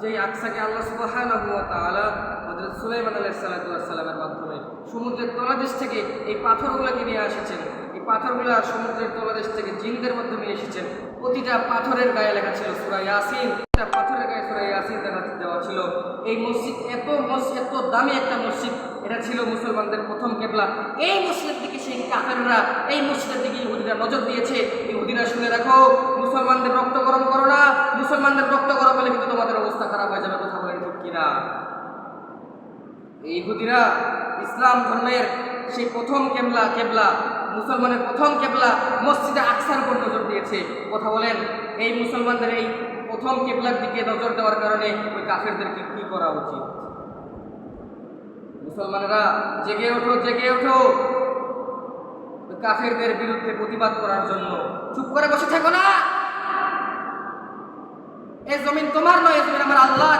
যে আকসাকে আল্লাহ তাআলা সুলাইমান আলাইহিস সালাতু ওয়াস সালামের মাধ্যমে সমুদ্রের তলাদেশ থেকে এই পাথরগুলোকে নিয়ে এসেছেন এই পাথরগুলো সমুদ্রের তলাদেশ থেকে জিনদের মাধ্যমে এসেছেন। প্রতিটা পাথরের গায়ে লেখা ছিল সূরা ইয়াসিন। প্রতিটা পাথরের গায়ে সূরা ইয়াসিন দেখা দেওয়া ছিল। এই মসজিদ এত মসজিদ এত দামি একটা মসজিদ, এটা ছিল মুসলমানদের প্রথম কেবলা। এই মসজিদের দিকে সেই কাফেররা, এই মসজিদের দিকে ইহুদিরা নজর দিয়েছে। ইহুদিরা শুনে রাখো, মুসলমানদের ইহুদিরা ইসলাম ধর্মের সেই প্রথম কেবলা কেবলা, মুসলমানের প্রথম কেবলা মসজিদে আকসার উপর নজর দিয়েছে। কথা বলেন, এই মুসলমানদের এই প্রথম কেবলার দিকে নজর দেওয়ার কারণে ওই কাফেরদেরকে কি করা উচিত? মুসলমানেরা, জেগে ওঠো জেগে ওঠো। কাফেরদের বিরুদ্ধে প্রতিবাদ করার জন্য। চুপ করে বসে থাকো না। এই জমিন তোমার নয় এই জমিন আমার আল্লাহ